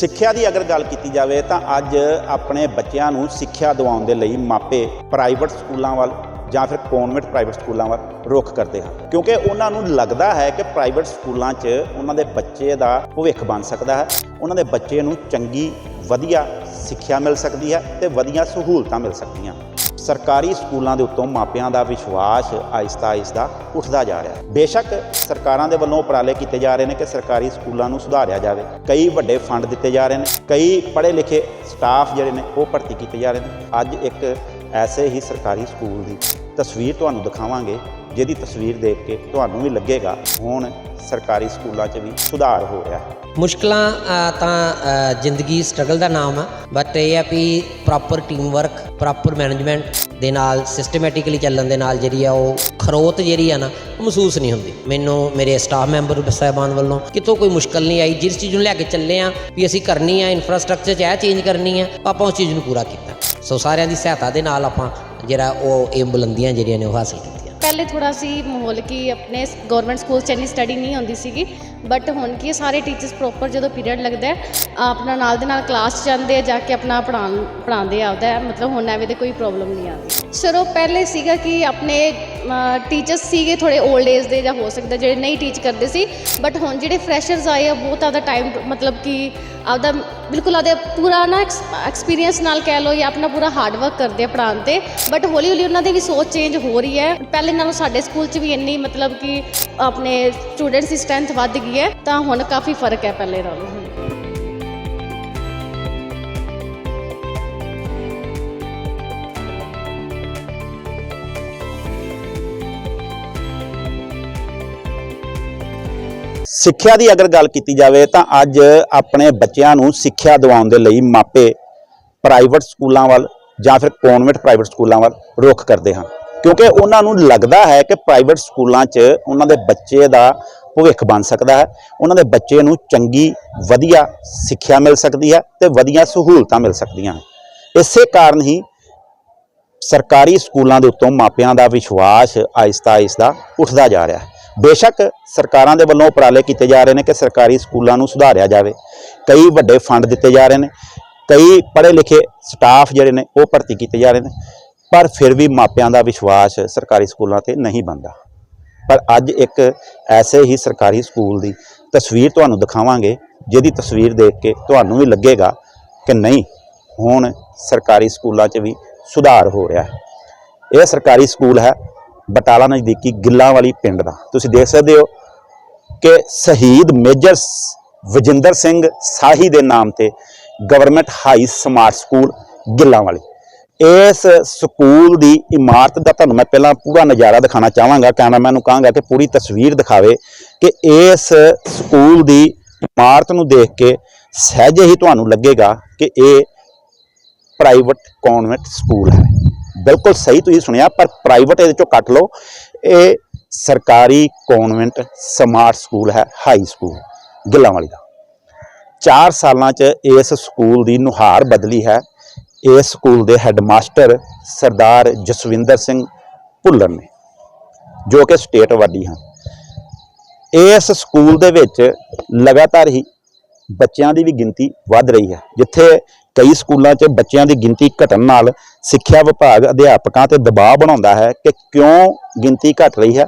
ਸਿੱਖਿਆ ਦੀ ਅਗਰ ਗੱਲ ਕੀਤੀ ਜਾਵੇ ਤਾਂ ਅੱਜ ਆਪਣੇ ਬੱਚਿਆਂ ਨੂੰ ਸਿੱਖਿਆ ਦਿਵਾਉਣ ਦੇ ਲਈ ਮਾਪੇ ਪ੍ਰਾਈਵੇਟ ਸਕੂਲਾਂ ਵੱਲ ਜਾਂ ਫਿਰ ਕਨਵੈਂਟ ਪ੍ਰਾਈਵੇਟ ਸਕੂਲਾਂ ਵੱਲ ਰੁਖ ਕਰਦੇ ਹਨ। ਕਿਉਂਕਿ ਉਹਨਾਂ ਨੂੰ ਲੱਗਦਾ ਹੈ ਕਿ ਪ੍ਰਾਈਵੇਟ ਸਕੂਲਾਂ 'ਚ ਉਹਨਾਂ ਦੇ ਬੱਚੇ ਦਾ ਭਵਿੱਖ ਬਣ ਸਕਦਾ ਹੈ, ਉਹਨਾਂ ਦੇ ਬੱਚੇ ਨੂੰ ਚੰਗੀ, ਵਧੀਆ ਸਿੱਖਿਆ ਮਿਲ ਸਕਦੀ ਹੈ ਤੇ ਵਧੀਆ ਸਹੂਲਤਾਂ ਮਿਲ ਸਕਦੀਆਂ। ਸਰਕਾਰੀ ਸਕੂਲਾਂ ਦੇ ਉੱਤੋਂ ਮਾਪਿਆਂ ਦਾ ਵਿਸ਼ਵਾਸ ਆਹਿਸਤਾ ਆਹਿਸਤਾ ਉੱਠਦਾ ਜਾ ਰਿਹਾ ਹੈ। ਬੇਸ਼ੱਕ ਸਰਕਾਰਾਂ ਦੇ ਵੱਲੋਂ ਉਪਰਾਲੇ ਕੀਤੇ ਜਾ ਰਹੇ ਨੇ ਕਿ ਸਰਕਾਰੀ ਸਕੂਲਾਂ ਨੂੰ ਸੁਧਾਰਿਆ ਜਾਵੇ। ਕਈ ਵੱਡੇ ਫੰਡ ਦਿੱਤੇ ਜਾ ਰਹੇ ਨੇ, ਕਈ ਪੜ੍ਹੇ ਲਿਖੇ ਸਟਾਫ ਜਿਹੜੇ ਨੇ ਉਹ ਭਰਤੀ ਕੀਤੇ ਜਾ ਰਹੇ ਨੇ। ਅੱਜ ਇੱਕ ਐਸੇ ਹੀ ਸਰਕਾਰੀ ਸਕੂਲ ਦੀ ਤਸਵੀਰ ਤੁਹਾਨੂੰ ਦਿਖਾਵਾਂਗੇ। ਜਿਹਦੀ ਤਸਵੀਰ ਦੇਖ ਕੇ ਤੁਹਾਨੂੰ ਵੀ ਲੱਗੇਗਾ ਹੁਣ ਸਰਕਾਰੀ ਸਕੂਲਾਂ 'ਚ ਵੀ ਸੁਧਾਰ ਹੋ ਰਿਹਾ ਹੈ। ਮੁਸ਼ਕਲਾਂ ਤਾਂ ਜ਼ਿੰਦਗੀ ਸਟਰਗਲ ਦਾ ਨਾਮ ਆ ਬਟ ਇਹ ਆ ਵੀ proper team work proper management ਦੇ ਨਾਲ ਸਿਸਟਮੈਟਿਕਲੀ ਚੱਲਣ ਦੇ ਨਾਲ ਜਿਹੜੀ ਆ ਉਹ ਖਰੋਤ ਜਿਹੜੀ ਆ ਨਾ, ਉਹ ਮਹਿਸੂਸ ਨਹੀਂ ਹੁੰਦੀ। ਮੈਨੂੰ ਮੇਰੇ ਸਟਾਫ ਮੈਂਬਰ ਸਾਹਿਬਾਨ ਵੱਲੋਂ ਕਿਤੋਂ ਕੋਈ ਮੁਸ਼ਕਲ ਨਹੀਂ ਆਈ, ਜਿਸ ਚੀਜ਼ ਨੂੰ ਲੈ ਕੇ ਚੱਲੇ ਆ ਵੀ ਅਸੀਂ ਕਰਨੀ ਆ ਇਨਫਰਾਸਟ੍ਰਕਚਰ 'ਚ ਇਹ ਚੇਂਜ ਕਰਨੀ ਆ, ਆਪਾਂ ਉਸ ਚੀਜ਼ ਨੂੰ ਪੂਰਾ ਕੀਤਾ। ਸੋ ਸਾਰਿਆਂ ਦੀ ਸਹਾਇਤਾ ਦੇ ਨਾਲ ਆਪਾਂ ਜਿਹੜਾ ਉਹ ਇਹ ਬੁਲੰਦੀਆਂ ਜਿਹੜੀਆਂ ਨੇ ਉਹ ਹਾਸਲ ਕੀਤੀਆਂ। ਪਹਿਲੇ ਥੋੜਾ ਸੀ ਮਾਹੌਲ ਕਿ ਆਪਣੇ ਗਵਰਨਮੈਂਟ ਸਕੂਲ 'ਚ ਇੰਨੀ ਸਟੱਡੀ ਨਹੀਂ ਹੁੰਦੀ ਸੀਗੀ ਬਟ ਹੁਣ ਕੀ ਸਾਰੇ ਟੀਚਰਸ ਪ੍ਰੋਪਰ ਜਦੋਂ ਪੀਰੀਅਡ ਲੱਗਦਾ ਆਪਣਾ ਨਾਲ ਦੇ ਨਾਲ ਕਲਾਸ 'ਚ ਜਾਂਦੇ ਆ, ਜਾ ਕੇ ਆਪਣਾ ਪੜ੍ਹਾਉਣ, ਪੜ੍ਹਾਉਂਦੇ ਆਪਦਾ ਹੈ। ਮਤਲਬ ਹੁਣ ਐਵੇਂ ਦੇ ਕੋਈ ਪ੍ਰੋਬਲਮ ਨਹੀਂ ਆਉਂਦੀ ਸਰ, ਉਹ ਪਹਿਲੇ ਸੀਗਾ ਕਿ ਆਪਣੇ ਟੀਚਰਸ ਸੀਗੇ ਥੋੜੇ 올ਡ ਏਜ ਦੇ ਜਾਂ ਹੋ ਸਕਦਾ, ਜਿਹੜੇ ਨਹੀਂ ਟੀਚ ਕਰਦੇ ਸੀ ਬਟ ਹੁਣ ਜਿਹੜੇ ਫਰੈਸ਼ਰਸ ਆਏ ਆ, ਬਹੁਤ ਜ਼ਿਆਦਾ ਟਾਈਮ ਮਤਲਬ ਕਿ ਆਪਦਾ ਬਿਲਕੁਲ ਆਪਦੇ ਪੂਰਾ ਨਾ ਐਕਸਪੀਰੀਅੰਸ ਨਾਲ ਕਹਿ ਲਓ ਜਾਂ ਆਪਣਾ ਪੂਰਾ ਹਾਰਡ ਵਰਕ ਕਰਦੇ ਆ ਪੜ੍ਹਾਉਣ ਤੇ ਬਟ ਹੌਲੀ ਹੌਲੀ ਉਹਨਾਂ ਦੀ ਵੀ ਸੋਚ ਚੇਂਜ ਹੋ ਰਹੀ ਹੈ। ਪਹਿਲੇ ਨਾਲੋਂ ਸਾਡੇ ਸਕੂਲ 'ਚ ਵੀ ਇੰਨੀ ਮਤਲਬ ਕਿ ਆਪਣੇ ਸਟੂਡੈਂਟਸ ਦੀ ਸਟਰੈਂਥ ਵੱਧ ਗਈ ਹੈ, ਤਾਂ ਹੁਣ ਕਾਫੀ ਫ਼ਰਕ ਹੈ ਪਹਿਲੇ ਨਾਲੋਂ। ਸਿੱਖਿਆ ਦੀ ਅਗਰ ਗੱਲ ਕੀਤੀ ਜਾਵੇ ਤਾਂ ਅੱਜ ਆਪਣੇ ਬੱਚਿਆਂ ਨੂੰ ਸਿੱਖਿਆ ਦਿਵਾਉਣ ਦੇ ਲਈ ਮਾਪੇ ਪ੍ਰਾਈਵੇਟ ਸਕੂਲਾਂ ਵੱਲ ਜਾਂ ਫਿਰ ਕਨਵੈਂਟ ਪ੍ਰਾਈਵੇਟ ਸਕੂਲਾਂ ਵੱਲ ਰੁਖ ਕਰਦੇ ਹਨ। ਕਿਉਂਕਿ ਉਹਨਾਂ ਨੂੰ ਲੱਗਦਾ ਹੈ ਕਿ ਪ੍ਰਾਈਵੇਟ ਸਕੂਲਾਂ 'ਚ ਉਹਨਾਂ ਦੇ ਬੱਚੇ ਦਾ ਭਵਿੱਖ ਬਣ ਸਕਦਾ ਹੈ, ਉਹਨਾਂ ਦੇ ਬੱਚੇ ਨੂੰ ਚੰਗੀ, ਵਧੀਆ ਸਿੱਖਿਆ ਮਿਲ ਸਕਦੀ ਹੈ ਤੇ ਵਧੀਆ ਸਹੂਲਤਾਂ ਮਿਲ ਸਕਦੀਆਂ ਹਨ। ਇਸੇ ਕਾਰਨ ਹੀ ਸਰਕਾਰੀ ਸਕੂਲਾਂ ਦੇ ਉੱਤੋਂ ਮਾਪਿਆਂ ਦਾ ਵਿਸ਼ਵਾਸ ਆਇਸਤਾ ਆਹਿਸਤਾ ਉੱਠਦਾ ਜਾ ਰਿਹਾ ਹੈ। ਬੇਸ਼ੱਕ ਸਰਕਾਰਾਂ ਦੇ ਵੱਲੋਂ ਉਪਰਾਲੇ ਕੀਤੇ ਜਾ ਰਹੇ ਨੇ ਕਿ ਸਰਕਾਰੀ ਸਕੂਲਾਂ ਨੂੰ ਸੁਧਾਰਿਆ ਜਾਵੇ। ਕਈ ਵੱਡੇ ਫੰਡ ਦਿੱਤੇ ਜਾ ਰਹੇ ਨੇ, ਕਈ ਪੜ੍ਹੇ ਲਿਖੇ ਸਟਾਫ ਜਿਹੜੇ ਨੇ ਉਹ ਭਰਤੀ ਕੀਤੇ ਜਾ ਰਹੇ ਨੇ, ਪਰ ਫਿਰ ਵੀ ਮਾਪਿਆਂ ਦਾ ਵਿਸ਼ਵਾਸ ਸਰਕਾਰੀ ਸਕੂਲਾਂ ਤੇ ਨਹੀਂ ਬਣਦਾ। ਪਰ ਅੱਜ ਇੱਕ ਐਸੇ ਹੀ ਸਰਕਾਰੀ ਸਕੂਲ ਦੀ ਤਸਵੀਰ ਤੁਹਾਨੂੰ ਦਿਖਾਵਾਂਗੇ, ਜਿਹਦੀ ਤਸਵੀਰ ਦੇਖ ਕੇ ਤੁਹਾਨੂੰ ਵੀ ਲੱਗੇਗਾ ਕਿ ਨਹੀਂ, ਹੁਣ ਸਰਕਾਰੀ ਸਕੂਲਾਂ 'ਚ ਵੀ ਸੁਧਾਰ ਹੋ ਰਿਹਾ ਹੈ। ਇਹ ਸਰਕਾਰੀ ਸਕੂਲ ਹੈ ਬਟਾਲਾ ਨਜ਼ਦੀਕੀ ਗਿੱਲਾਂ ਵਾਲੀ ਪਿੰਡ ਦਾ। ਤੁਸੀਂ ਦੇਖ ਸਕਦੇ ਹੋ ਕਿ ਸ਼ਹੀਦ ਮੇਜਰ ਵਜਿੰਦਰ ਸਿੰਘ ਸਾਹੀ ਦੇ ਨਾਮ ਤੇ government high smart school Gillan Wali. ਇਸ ਸਕੂਲ ਦੀ ਇਮਾਰਤ ਦਾ ਤੁਹਾਨੂੰ ਮੈਂ ਪਹਿਲਾਂ ਪੂਰਾ ਨਜ਼ਾਰਾ ਦਿਖਾਣਾ ਚਾਹਾਂਗਾ ਕੈਮਰਾਮੈਨ ਨੂੰ ਕਹਾਂਗਾ ਕਿ ਪੂਰੀ ਤਸਵੀਰ ਦਿਖਾਵੇ ਕਿ ਇਸ ਸਕੂਲ ਦੀ ਇਮਾਰਤ ਨੂੰ ਦੇਖ ਕੇ ਸਹਿਜੇ ਹੀ ਤੁਹਾਨੂੰ ਲੱਗੇਗਾ ਕਿ ਇਹ ਪ੍ਰਾਈਵੇਟ ਕਨਵੈਂਟ ਸਕੂਲ ਹੈ। ਬਿਲਕੁਲ ਸਹੀ ਤੁਸੀਂ ਸੁਣਿਆ, ਪਰ ਪ੍ਰਾਈਵੇਟ ਇਹਦੇ ਚੋਂ ਕੱਟ ਲਓ। ਇਹ ਸਰਕਾਰੀ ਕਨਵੈਂਟ ਸਮਾਰਟ ਸਕੂਲ ਹੈ ਹਾਈ ਸਕੂਲ ਗਿੱਲਾਂ ਵਾਲੀ ਦਾ। 4 ਸਾਲਾਂ 'ਚ ਇਸ ਸਕੂਲ ਦੀ ਨੁਹਾਰ ਬਦਲੀ ਹੈ। ਇਸ ਸਕੂਲ ਦੇ ਹੈੱਡਮਾਸਟਰ ਸਰਦਾਰ ਜਸਵਿੰਦਰ ਸਿੰਘ ਭੁੱਲਰ ਨੇ, ਜੋ ਕਿ ਸਟੇਟ ਅਵਾਰਡੀ ਹਨ। ਇਸ ਸਕੂਲ ਦੇ ਵਿੱਚ ਲਗਾਤਾਰ ਹੀ ਬੱਚਿਆਂ ਦੀ ਵੀ ਗਿਣਤੀ ਵੱਧ ਰਹੀ ਹੈ, ਜਿੱਥੇ ਕਈ ਸਕੂਲਾਂ 'ਚ ਬੱਚਿਆਂ ਦੀ ਗਿਣਤੀ ਘਟਣ ਨਾਲ ਸਿੱਖਿਆ ਵਿਭਾਗ ਅਧਿਆਪਕਾਂ ਤੇ ਦਬਾਅ ਬਣਾਉਂਦਾ ਹੈ ਕਿ ਕਿਉਂ ਗਿਣਤੀ ਘਟ ਰਹੀ ਹੈ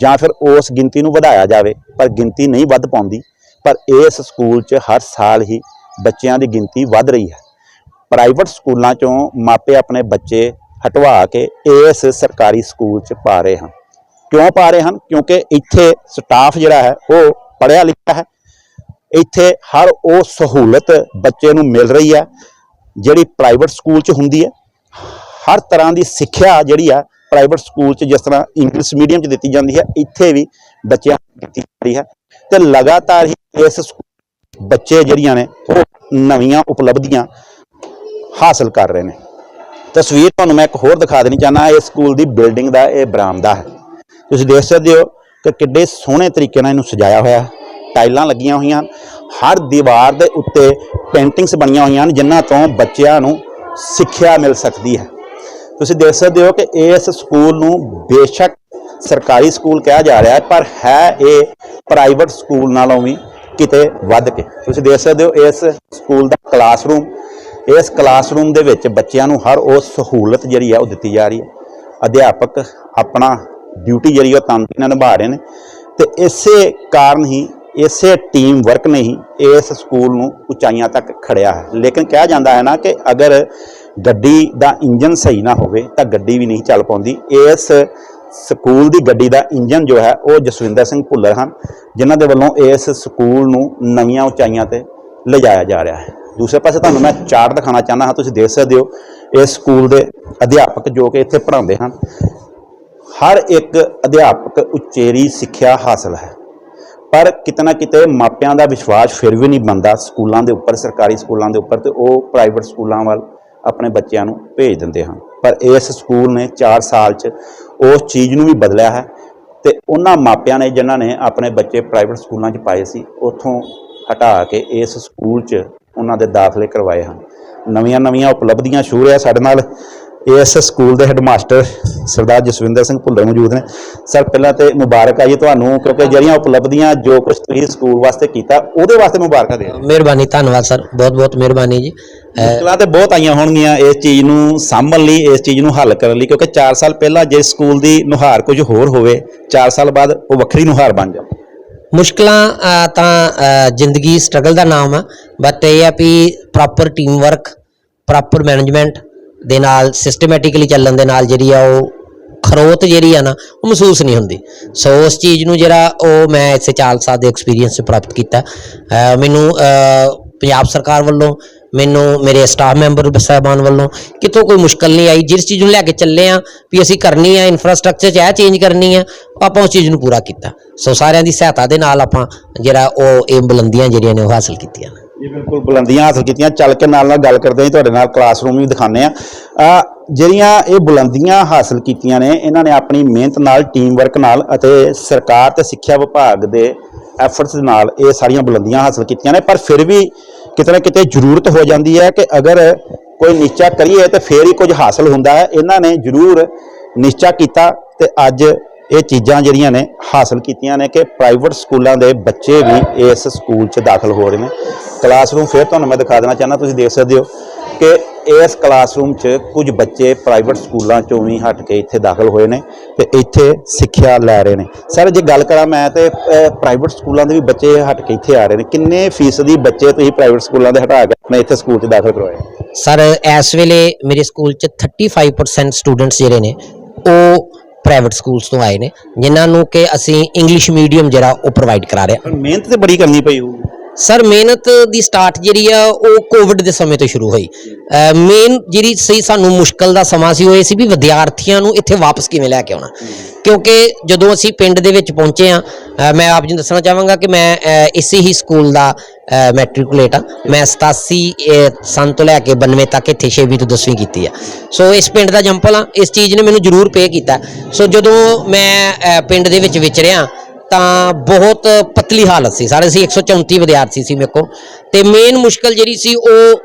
ਜਾਂ ਫਿਰ ਉਸ ਗਿਣਤੀ ਨੂੰ ਵਧਾਇਆ ਜਾਵੇ, ਪਰ ਗਿਣਤੀ ਨਹੀਂ ਵੱਧ ਪਾਉਂਦੀ। ਪਰ ਇਸ ਸਕੂਲ 'ਚ ਹਰ ਸਾਲ ਹੀ ਬੱਚਿਆਂ ਦੀ ਗਿਣਤੀ ਵੱਧ ਰਹੀ ਹੈ। ਪ੍ਰਾਈਵੇਟ ਸਕੂਲਾਂ 'ਚੋਂ ਮਾਪੇ ਆਪਣੇ ਬੱਚੇ ਹਟਵਾ ਕੇ ਇਸ ਸਰਕਾਰੀ ਸਕੂਲ 'ਚ ਪਾ ਰਹੇ ਹਨ। ਕਿਉਂ ਪਾ ਰਹੇ ਹਨ? ਕਿਉਂਕਿ ਇੱਥੇ ਸਟਾਫ ਜਿਹੜਾ ਹੈ, ਉਹ ਪੜ੍ਹਿਆ ਲਿਖਿਆ ਹੈ। ਇੱਥੇ ਹਰ ਉਹ ਸਹੂਲਤ ਬੱਚੇ ਨੂੰ ਮਿਲ ਰਹੀ ਹੈ ਜਿਹੜੀ ਪ੍ਰਾਈਵੇਟ ਸਕੂਲ 'ਚ ਹੁੰਦੀ ਹੈ ਹਰ ਤਰ੍ਹਾਂ ਦੀ ਸਿੱਖਿਆ ਜਿਹੜੀ ਆ ਪ੍ਰਾਈਵੇਟ ਸਕੂਲ 'ਚ ਜਿਸ ਤਰ੍ਹਾਂ ਇੰਗਲਿਸ਼ ਮੀਡੀਅਮ 'ਚ ਦਿੱਤੀ ਜਾਂਦੀ ਹੈ ਇੱਥੇ ਵੀ ਬੱਚਿਆਂ ਨੂੰ ਦਿੱਤੀ ਜਾ ਰਹੀ ਹੈ ਤੇ ਲਗਾਤਾਰ ਹੀ ਇਸ ਸਕੂ- ਬੱਚੇ ਜਿਹੜੀਆਂ ਨੇ, ਉਹ ਨਵੀਆਂ ਉਪਲਬਧੀਆਂ ਹਾਸਲ ਕਰ ਰਹੇ ਨੇ। ਤਸਵੀਰ ਤੁਹਾਨੂੰ ਮੈਂ ਇੱਕ ਹੋਰ ਦਿਖਾ ਦੇਣੀ ਚਾਹਨਾ ਇਸ ਸਕੂਲ ਦੀ ਬਿਲਡਿੰਗ ਦਾ, ਇਹ ਬਰਾਮਦਾ ਹੈ। ਤੁਸੀਂ ਦੇਖ ਸਕਦੇ ਹੋ ਕਿ ਕਿੱਡੇ ਸੋਹਣੇ ਤਰੀਕੇ ਨਾਲ ਇਹਨੂੰ ਸਜਾਇਆ ਹੋਇਆ ਹੈ। ਟਾਈਲਾਂ ਲੱਗੀਆਂ ਹੋਈਆਂ ਹਨ। ਹਰ ਦੀਵਾਰ ਦੇ ਉੱਤੇ ਪੇਂਟਿੰਗਸ ਬਣੀਆਂ ਹੋਈਆਂ ਹਨ, ਜਿਨ੍ਹਾਂ ਤੋਂ ਬੱਚਿਆਂ ਨੂੰ ਸਿੱਖਿਆ ਮਿਲ ਸਕਦੀ ਹੈ। ਤੁਸੀਂ ਦੇਖ ਸਕਦੇ ਹੋ ਕਿ ਇਸ ਸਕੂਲ ਨੂੰ ਬੇਸ਼ੱਕ ਸਰਕਾਰੀ ਸਕੂਲ ਕਿਹਾ ਜਾ ਰਿਹਾ ਹੈ, ਪਰ ਹੈ ਇਹ ਪ੍ਰਾਈਵੇਟ ਸਕੂਲ ਨਾਲੋਂ ਵੀ ਕਿਤੇ ਵੱਧ ਕੇ। ਤੁਸੀਂ ਦੇਖ ਸਕਦੇ ਹੋ ਇਸ ਸਕੂਲ ਦਾ ਕਲਾਸਰੂਮ, ਇਸ ਕਲਾਸਰੂਮ ਦੇ ਵਿੱਚ ਬੱਚਿਆਂ ਨੂੰ ਹਰ ਉਹ ਸਹੂਲਤ ਜਿਹੜੀ ਆ ਉਹ ਦਿੱਤੀ ਜਾ ਰਹੀ ਹੈ। ਅਧਿਆਪਕ ਆਪਣਾ ਡਿਊਟੀ ਜਿਹੜੀ ਉਹ ਤਨਤੀ ਨਾਲ ਨਿਭਾ ਰਹੇ ਨੇ। ਤੇ ਇਸੇ ਕਾਰਨ ਹੀ ਇਸੇ ਟੀਮ ਵਰਕ ਨੇ ਹੀ ਇਸ ਸਕੂਲ ਨੂੰ ਉਚਾਈਆਂ ਤੱਕ ਖੜਿਆ ਹੈ। ਲੇਕਿਨ ਕਿਹਾ ਜਾਂਦਾ ਹੈ ਨਾ ਕਿ ਅਗਰ ਗੱਡੀ ਦਾ ਇੰਜਨ ਸਹੀ ਨਾ ਹੋਵੇ ਤਾਂ ਗੱਡੀ ਵੀ ਨਹੀਂ ਚੱਲ ਪਾਉਂਦੀ। ਇਸ ਸਕੂਲ ਦੀ ਗੱਡੀ ਦਾ ਇੰਜਨ ਜੋ ਹੈ ਉਹ ਜਸਵਿੰਦਰ ਸਿੰਘ ਭੁੱਲਰ ਹਨ, ਜਿਨ੍ਹਾਂ ਦੇ ਵੱਲੋਂ ਇਸ ਸਕੂਲ ਨੂੰ ਨਵੀਆਂ ਉਚਾਈਆਂ ਤੇ ਲਿਜਾਇਆ ਜਾ ਰਿਹਾ ਹੈ। ਦੂਸਰੇ ਪਾਸੇ ਤੁਹਾਨੂੰ ਮੈਂ ਚਾਰਟ ਦਿਖਾਉਣਾ ਚਾਹੁੰਦਾ ਹਾਂ, ਤੁਸੀਂ ਦੇਖ ਸਕਦੇ ਹੋ ਇਸ ਸਕੂਲ ਦੇ ਅਧਿਆਪਕ ਜੋ ਕਿ ਇੱਥੇ ਪੜ੍ਹਾਉਂਦੇ ਹਨ। ਹਰ ਇੱਕ ਅਧਿਆਪਕ ਉਚੇਰੀ ਸਿੱਖਿਆ ਹਾਸਲ ਹੈ। ਪਰ ਕਿਤੇ ਨਾ ਕਿਤੇ ਮਾਪਿਆਂ ਦਾ ਵਿਸ਼ਵਾਸ ਫਿਰ ਵੀ ਨਹੀਂ ਬਣਦਾ ਸਕੂਲਾਂ ਦੇ ਉੱਪਰ, ਸਰਕਾਰੀ ਸਕੂਲਾਂ ਦੇ ਉੱਪਰ ਤੇ ਉਹ ਪ੍ਰਾਈਵੇਟ ਸਕੂਲਾਂ ਵੱਲ ਆਪਣੇ ਬੱਚਿਆਂ ਨੂੰ ਭੇਜ ਦਿੰਦੇ ਹਨ। ਪਰ ਇਸ ਸਕੂਲ ਨੇ 4 ਸਾਲ 'ਚ ਉਸ ਚੀਜ਼ ਨੂੰ ਵੀ ਬਦਲਿਆ ਹੈ ਤੇ ਉਹਨਾਂ ਮਾਪਿਆਂ ਨੇ ਜਿਨ੍ਹਾਂ ਨੇ ਆਪਣੇ ਬੱਚੇ ਪ੍ਰਾਈਵੇਟ ਸਕੂਲਾਂ 'ਚ ਪਾਏ ਸੀ, ਉੱਥੋਂ ਹਟਾ ਕੇ ਇਸ ਸਕੂਲ 'ਚ ਉਹਨਾਂ ਦੇ ਦਾਖਲੇ ਕਰਵਾਏ ਹਨ। ਨਵੀਆਂ ਨਵੀਆਂ ਉਪਲਬਧੀਆਂ ਸ਼ੁਰੂ ਹੈ ਸਾਡੇ ਨਾਲ। ਇਸ ਸਕੂਲ ਦੇ ਹੈਡਮਾਸਟਰ ਸਰਦਾਰ ਜਸਵਿੰਦਰ ਸਿੰਘ ਭੁੱਲਰ ਮੌਜੂਦ ਨੇ। ਸਰ ਪਹਿਲਾਂ ਤੇ ਮੁਬਾਰਕ ਆ ਜੀ ਤੁਹਾਨੂੰ ਕਿਉਂਕਿ ਜਿਹੜੀਆਂ ਉਪਲਬਧੀਆਂ ਜੋ ਕੁਝ ਤੁਸੀਂ ਸਕੂਲ ਵਾਸਤੇ ਕੀਤਾ ਉਹਦੇ ਵਾਸਤੇ ਮੁਬਾਰਕਾਂ ਦੇ। ਮਿਹਰਬਾਨੀ ਧੰਨਵਾਦ ਸਰ ਬਹੁਤ ਬਹੁਤ ਮਿਹਰਬਾਨੀ ਜੀ। ਮੁਸ਼ਕਲਾਂ ਤੇ ਬਹੁਤ ਆਈਆਂ ਹੋਣਗੀਆਂ ਇਸ ਚੀਜ਼ ਨੂੰ ਸਾਂਭਣ ਲਈ ਇਸ ਚੀਜ਼ ਨੂੰ ਹੱਲ ਕਰਨ ਲਈ ਕਿਉਂਕਿ 4 ਸਾਲ ਪਹਿਲਾਂ ਜੇ ਸਕੂਲ ਦੀ ਨੁਹਾਰ ਕੁਝ ਹੋਰ ਹੋਵੇ 4 ਸਾਲ ਬਾਅਦ ਉਹ ਵੱਖਰੀ ਨੁਹਾਰ ਬਣ ਜਾਵੇ। ਮੁਸ਼ਕਲਾਂ ਤਾਂ ਜ਼ਿੰਦਗੀ ਸਟਰਗਲ ਦਾ ਨਾਮ ਆ ਬਟ ਇਹ ਆ ਵੀ proper team work proper management ਦੇ ਨਾਲ ਸਿਸਟਮੈਟਿਕਲੀ ਚੱਲਣ ਦੇ ਨਾਲ ਜਿਹੜੀ ਆ ਉਹ ਖਰੋਤ ਜਿਹੜੀ ਆ ਨਾ, ਉਹ ਮਹਿਸੂਸ ਨਹੀਂ ਹੁੰਦੀ। ਸੋ ਉਸ ਚੀਜ਼ ਨੂੰ ਜਿਹੜਾ ਉਹ ਮੈਂ ਇਸੇ 4 ਸਾਲ ਦੇ ਐਕਸਪੀਰੀਅੰਸ 'ਚ ਪ੍ਰਾਪਤ ਕੀਤਾ। ਮੈਨੂੰ ਪੰਜਾਬ ਸਰਕਾਰ ਵੱਲੋਂ, ਮੈਨੂੰ ਮੇਰੇ ਸਟਾਫ ਮੈਂਬਰ ਸਾਹਿਬਾਨ ਵੱਲੋਂ ਕਿਤੋਂ ਕੋਈ ਮੁਸ਼ਕਲ ਨਹੀਂ ਆਈ। ਜਿਸ ਚੀਜ਼ ਨੂੰ ਲੈ ਕੇ ਚੱਲੇ ਆ ਵੀ ਅਸੀਂ ਕਰਨੀ ਆ ਇਨਫਰਾਸਟ੍ਰਕਚਰ 'ਚ ਇਹ ਚੇਂਜ ਕਰਨੀ ਆ ਆਪਾਂ ਉਸ ਚੀਜ਼ ਨੂੰ ਪੂਰਾ ਕੀਤਾ। ਸੋ ਸਾਰਿਆਂ ਦੀ ਸਹਾਇਤਾ ਦੇ ਨਾਲ ਆਪਾਂ ਜਿਹੜਾ ਉਹ ਇਹ ਬੁਲੰਦੀਆਂ ਜਿਹੜੀਆਂ ਨੇ ਉਹ ਹਾਸਲ ਕੀਤੀਆਂ ਜੀ ਬਿਲਕੁਲ ਬੁਲੰਦੀਆਂ ਹਾਸਲ ਕੀਤੀਆਂ, ਚੱਲ ਕੇ ਨਾਲ ਨਾਲ ਗੱਲ ਕਰਦੇ ਹਾਂ ਜੀ, ਤੁਹਾਡੇ ਨਾਲ ਕਲਾਸਰੂਮ ਵੀ ਦਿਖਾਉਂਦੇ ਆ ਜਿਹੜੀਆਂ ਇਹ ਬੁਲੰਦੀਆਂ ਹਾਸਲ ਕੀਤੀਆਂ ਨੇ, ਇਹਨਾਂ ਨੇ ਆਪਣੀ ਮਿਹਨਤ ਨਾਲ ਟੀਮ ਵਰਕ ਨਾਲ ਅਤੇ ਸਰਕਾਰ ਤੇ ਸਿੱਖਿਆ ਵਿਭਾਗ ਦੇ ਐਫਰਟਸ ਨਾਲ ਇਹ ਸਾਰੀਆਂ ਬੁਲੰਦੀਆਂ ਹਾਸਲ ਕੀਤੀਆਂ ਨੇ, ਪਰ ਫਿਰ ਵੀ ਕਿਤੇ ਨਾ ਕਿਤੇ ਜ਼ਰੂਰਤ ਹੋ ਜਾਂਦੀ ਹੈ ਕਿ ਅਗਰ ਕੋਈ ਨਿਸ਼ਚਾ ਕਰੀਏ ਤਾਂ ਫੇਰ ਹੀ ਕੁਝ ਹਾਸਲ ਹੁੰਦਾ ਹੈ। ਇਹਨਾਂ ਨੇ ਜ਼ਰੂਰ ਨਿਸ਼ਚਾ ਕੀਤਾ ਤੇ ਅੱਜ ਇਹ ਚੀਜ਼ਾਂ ਜਿਹੜੀਆਂ ਨੇ ਹਾਸਲ ਕੀਤੀਆਂ ਨੇ ਕਿ ਪ੍ਰਾਈਵੇਟ ਸਕੂਲਾਂ ਦੇ ਬੱਚੇ ਵੀ ਇਸ ਸਕੂਲ 'ਚ ਦਾਖਲ ਹੋ ਰਹੇ ਨੇ। ਕਲਾਸਰੂਮ ਫਿਰ ਤੁਹਾਨੂੰ ਮੈਂ ਦਿਖਾ ਦੇਣਾ ਚਾਹੁੰਦਾ, ਤੁਸੀਂ ਦੇਖ ਸਕਦੇ ਹੋ ਕਿ ਇਸ ਕਲਾਸਰੂਮ 'ਚ ਕੁਝ ਬੱਚੇ ਪ੍ਰਾਈਵੇਟ ਸਕੂਲਾਂ 'ਚੋਂ ਵੀ ਹਟ ਕੇ ਇੱਥੇ ਦਾਖਲ ਹੋਏ ਨੇ ਤੇ ਇੱਥੇ ਸਿੱਖਿਆ ਲੈ ਰਹੇ ਨੇ। ਸਰ ਜੇ ਗੱਲ ਕਰਾਂ ਮੈਂ ਤੇ ਪ੍ਰਾਈਵੇਟ ਸਕੂਲਾਂ ਦੇ ਵੀ ਬੱਚੇ ਹਟ ਕੇ ਇੱਥੇ ਆ ਰਹੇ ਨੇ। ਕਿੰਨੇ ਫੀਸਦੀ ਬੱਚੇ ਤੁਸੀਂ ਪ੍ਰਾਈਵੇਟ ਸਕੂਲਾਂ ਦੇ ਹਟਾ ਕੇ ਆਪਣੇ ਇੱਥੇ ਸਕੂਲ 'ਚ ਦਾਖਲ ਕਰਵਾਏ? ਸਰ ਇਸ ਵੇਲੇ ਮੇਰੇ ਸਕੂਲ 'ਚ 35% ਸਟੂਡੈਂਟਸ ਜਿਹੜੇ ਨੇ, ਉਹ ਪ੍ਰਾਈਵੇਟ ਸਕੂਲਸ ਤੋਂ ਆਏ ਨੇ, ਜਿਨ੍ਹਾਂ ਨੂੰ ਕਿ ਅਸੀਂ ਇੰਗਲਿਸ਼ ਮੀਡੀਅਮ ਜਿਹੜਾ ਉਹ ਪ੍ਰੋਵਾਈਡ ਕਰਾ ਰਹੇ ਹਾਂ। ਮਿਹਨਤ ਤੇ ਬੜੀ ਕਰਨੀ ਪਈ ਹੋਊਗੀ। ਸਰ ਮਿਹਨਤ ਦੀ ਸਟਾਰਟ ਜਿਹੜੀ ਆ ਉਹ ਕੋਵਿਡ ਦੇ ਸਮੇਂ ਤੋਂ ਸ਼ੁਰੂ ਹੋਈ। ਮੇਨ ਜਿਹੜੀ ਸਹੀ ਸਾਨੂੰ ਮੁਸ਼ਕਲ ਦਾ ਸਮਾਂ ਸੀ ਉਹ ਇਹ ਸੀ ਵੀ ਵਿਦਿਆਰਥੀਆਂ ਨੂੰ ਇੱਥੇ ਵਾਪਸ ਕਿਵੇਂ ਲੈ ਕੇ ਆਉਣਾ। ਕਿਉਂਕਿ ਜਦੋਂ ਅਸੀਂ ਪਿੰਡ ਦੇ ਵਿੱਚ ਪਹੁੰਚੇ ਆ ਮੈਂ ਆਪ ਜੀ ਨੂੰ ਦੱਸਣਾ ਚਾਹਾਂਗਾ ਕਿ ਮੈਂ ਅ, ਇਸੇ ਹੀ ਸਕੂਲ ਦਾ ਮੈਟ੍ਰਿਕੂਲੇਟ ਆ ਮੈਂ 87 ਅ, ਸੰਨ ਤੋਂ ਲੈ ਕੇ 92 ਤੱਕ ਇੱਥੇ 6ਵੀਂ ਤੋਂ 10ਵੀਂ ਕੀਤੀ ਆ। ਸੋ ਇਸ ਪਿੰਡ ਦਾ ਜੰਪਲ ਆ ਇਸ ਚੀਜ਼ ਨੇ ਮੈਨੂੰ ਜ਼ਰੂਰ ਪੇ ਕੀਤਾ। ਸੋ ਜਦੋਂ ਮੈਂ ਪਿੰਡ ਦੇ ਵਿੱਚ ਵਿਚਰਿਆ ਤਾਂ ਬਹੁਤ ਪਤਲੀ ਹਾਲਤ ਸੀ। ਸਾਰੇ ਅਸੀਂ 134 ਵਿਦਿਆਰਥੀ ਸੀ ਮੇਰੇ ਕੋਲ। ਤੇ ਮੇਨ ਮੁਸ਼ਕਲ ਜਿਹੜੀ ਸੀ ਉਹ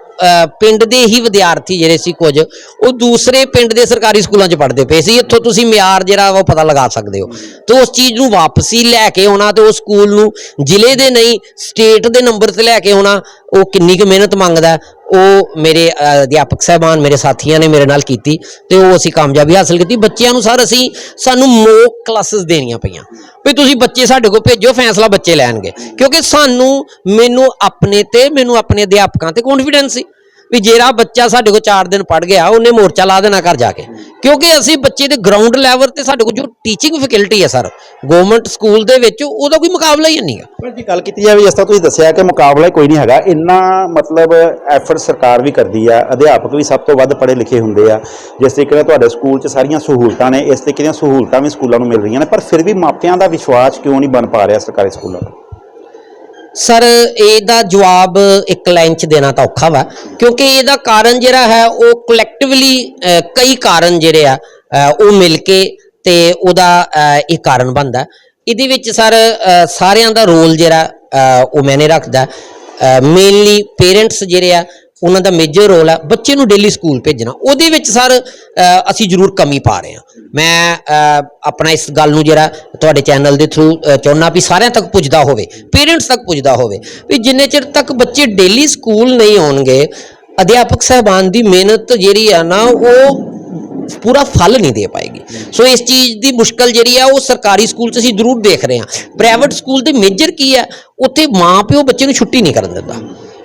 ਪਿੰਡ ਦੇ ਹੀ ਵਿਦਿਆਰਥੀ ਜਿਹੜੇ ਸੀ ਕੁਝ, ਉਹ ਦੂਸਰੇ ਪਿੰਡ ਦੇ ਸਰਕਾਰੀ ਸਕੂਲਾਂ 'ਚ ਪੜ੍ਹਦੇ ਪਏ ਸੀ। ਇੱਥੋਂ ਤੁਸੀਂ ਮਿਆਰ ਜਿਹੜਾ ਉਹ ਪਤਾ ਲਗਾ ਸਕਦੇ ਹੋ। ਤੇ ਉਸ ਚੀਜ਼ ਨੂੰ ਵਾਪਸੀ ਲੈ ਕੇ ਆਉਣਾ ਤੇ ਉਹ ਸਕੂਲ ਨੂੰ ਜ਼ਿਲ੍ਹੇ ਦੇ ਨਹੀਂ, ਸਟੇਟ ਦੇ ਨੰਬਰ ਤੇ ਲੈ ਕੇ ਆਉਣਾ, ਉਹ ਕਿੰਨੀ ਕੁ ਮਿਹਨਤ ਮੰਗਦਾ। ਉਹ ਮੇਰੇ ਅਧਿਆਪਕ ਸਾਹਿਬਾਨ ਮੇਰੇ ਸਾਥੀਆਂ ਨੇ ਮੇਰੇ ਨਾਲ ਕੀਤੀ ਤੇ ਉਹ ਅਸੀਂ ਕਾਮਯਾਬੀ ਹਾਸਲ ਕੀਤੀ। ਬੱਚਿਆਂ ਨੂੰ ਸਰ ਅਸੀਂ, ਸਾਨੂੰ ਮੋਕ ਕਲਾਸਿਸ ਦੇਣੀਆਂ ਪਈਆਂ। ਵੀ ਤੁਸੀਂ ਬੱਚੇ ਸਾਡੇ ਕੋਲ ਭੇਜੋ, ਫੈਸਲਾ ਬੱਚੇ ਲੈਣਗੇ। ਕਿਉਂਕਿ ਸਾਨੂੰ, ਮੈਨੂੰ ਆਪਣੇ ਤੇ, ਮੈਨੂੰ ਆਪਣੇ ਅਧਿਆਪਕਾਂ ਤੇ ਕੌਨਫੀਡੈਂਸ ਸੀ। ਵੀ ਜਿਹੜਾ ਬੱਚਾ ਸਾਡੇ ਕੋਲ 4 ਦਿਨ ਪੜ ਗਿਆ, ਉਹਨੇ ਮੋਰਚਾ ਲਾ ਦੇਣਾ ਘਰ ਜਾ ਕੇ। ਕਿਉਂਕਿ ਅਸੀਂ ਬੱਚੇ ਦੇ ਗਰਾਊਂਡ ਲੈਵਲ ਤੇ ਸਾਡੇ ਕੋਲ ਜੋ ਟੀਚਿੰਗ ਫੈਕਲਟੀ ਹੈ, ਸਰ ਗਵਰਨਮੈਂਟ ਸਕੂਲ ਦੇ ਵਿੱਚ, ਉਹਦਾ ਕੋਈ ਮੁਕਾਬਲਾ ਹੀ ਹੈ ਪਰ ਜੇ ਗੱਲ ਕੀਤੀ ਜਾਵੇ ਜਿਸ ਤਰ੍ਹਾਂ ਤੁਸੀਂ ਦੱਸਿਆ ਕਿ ਮੁਕਾਬਲਾ ਕੋਈ ਨਹੀਂ ਹੈਗਾ, ਇੰਨਾ ਮਤਲਬ ਐਫਰਟ ਸਰਕਾਰ ਵੀ ਕਰਦੀ ਆ, ਅਧਿਆਪਕ ਵੀ ਸਭ ਤੋਂ ਵੱਧ ਪੜ੍ਹੇ ਲਿਖੇ ਹੁੰਦੇ ਆ। ਜਿਸ ਤਰੀਕੇ ਨਾਲ ਤੁਹਾਡੇ ਸਕੂਲ 'ਚ ਸਾਰੀਆਂ ਸਹੂਲਤਾਂ ਨੇ, ਇਸ ਤਰੀਕੇ ਦੀਆਂ ਸਹੂਲਤਾਂ ਵੀ ਸਕੂਲਾਂ ਨੂੰ ਮਿਲ ਰਹੀਆਂ ਨੇ, ਪਰ ਫਿਰ ਵੀ ਮਾਪਿਆਂ ਦਾ ਵਿਸ਼ਵਾਸ ਕਿਉਂ ਨਹੀਂ ਬਣ ਪਾ ਰਿਹਾ ਸਰਕਾਰੀ ਸਕੂਲਾਂ ਦਾ? ਸਰ, ਇਹਦਾ ਜਵਾਬ ਇੱਕ ਲਾਈਨ ਚ ਦੇਣਾ ਤਾਂ ਔਖਾ ਵਾ, ਕਿਉਂਕਿ ਇਹਦਾ ਕਾਰਨ ਜਿਹੜਾ ਹੈ, ਉਹ ਕਲੈਕਟਿਵਲੀ ਕਈ ਕਾਰਨ ਜਿਹੜੇ ਆ ਉਹ ਮਿਲ ਕੇ ਤੇ ਉਹਦਾ ਇਹ ਕਾਰਨ ਬਣਦਾ। ਇਹਦੇ ਵਿੱਚ ਸਰ ਸਾਰਿਆਂ ਦਾ ਰੋਲ ਜਿਹੜਾ ਉਹ ਮੈਨੇ ਰੱਖਦਾ। ਮੇਨਲੀ ਪੇਰੈਂਟਸ ਜਿਹੜੇ ਆ, ਉਹਨਾਂ ਦਾ ਮੇਜਰ ਰੋਲ ਆ, ਬੱਚੇ ਨੂੰ ਡੇਲੀ ਸਕੂਲ ਭੇਜਣਾ। ਉਹਦੇ ਵਿੱਚ ਸਰ ਅਸੀਂ ਜ਼ਰੂਰ ਕਮੀ ਪਾ ਰਹੇ ਹਾਂ। ਮੈਂ ਆਪਣਾ ਇਸ ਗੱਲ ਨੂੰ ਜਿਹੜਾ ਤੁਹਾਡੇ ਚੈਨਲ ਦੇ ਥਰੂ ਚਾਹੁੰਦਾ ਵੀ ਸਾਰਿਆਂ ਤੱਕ ਪੁੱਜਦਾ ਹੋਵੇ ਪੇਰੈਂਟਸ ਤੱਕ ਪੁੱਜਦਾ ਹੋਵੇ, ਵੀ ਜਿੰਨੇ ਚਿਰ ਤੱਕ ਬੱਚੇ ਡੇਲੀ ਸਕੂਲ ਨਹੀਂ ਆਉਣਗੇ, ਅਧਿਆਪਕ ਸਹਿਬਾਨ ਦੀ ਮਿਹਨਤ ਜਿਹੜੀ ਆ ਨਾ, ਉਹ ਪੂਰਾ ਫਲ ਨਹੀਂ ਦੇ ਪਾਏਗੀ। ਸੋ ਇਸ ਚੀਜ਼ ਦੀ ਮੁਸ਼ਕਲ ਜਿਹੜੀ ਆ, ਉਹ ਸਰਕਾਰੀ ਸਕੂਲ 'ਚ ਅਸੀਂ ਜ਼ਰੂਰ ਦੇਖ ਰਹੇ ਹਾਂ। ਪ੍ਰਾਈਵੇਟ ਸਕੂਲ ਦੇ ਮੇਜਰ ਕੀ ਆ, ਉੱਥੇ ਮਾਂ ਪਿਓ ਬੱਚੇ ਨੂੰ ਛੁੱਟੀ ਨਹੀਂ ਕਰਨ ਦਿੰਦਾ।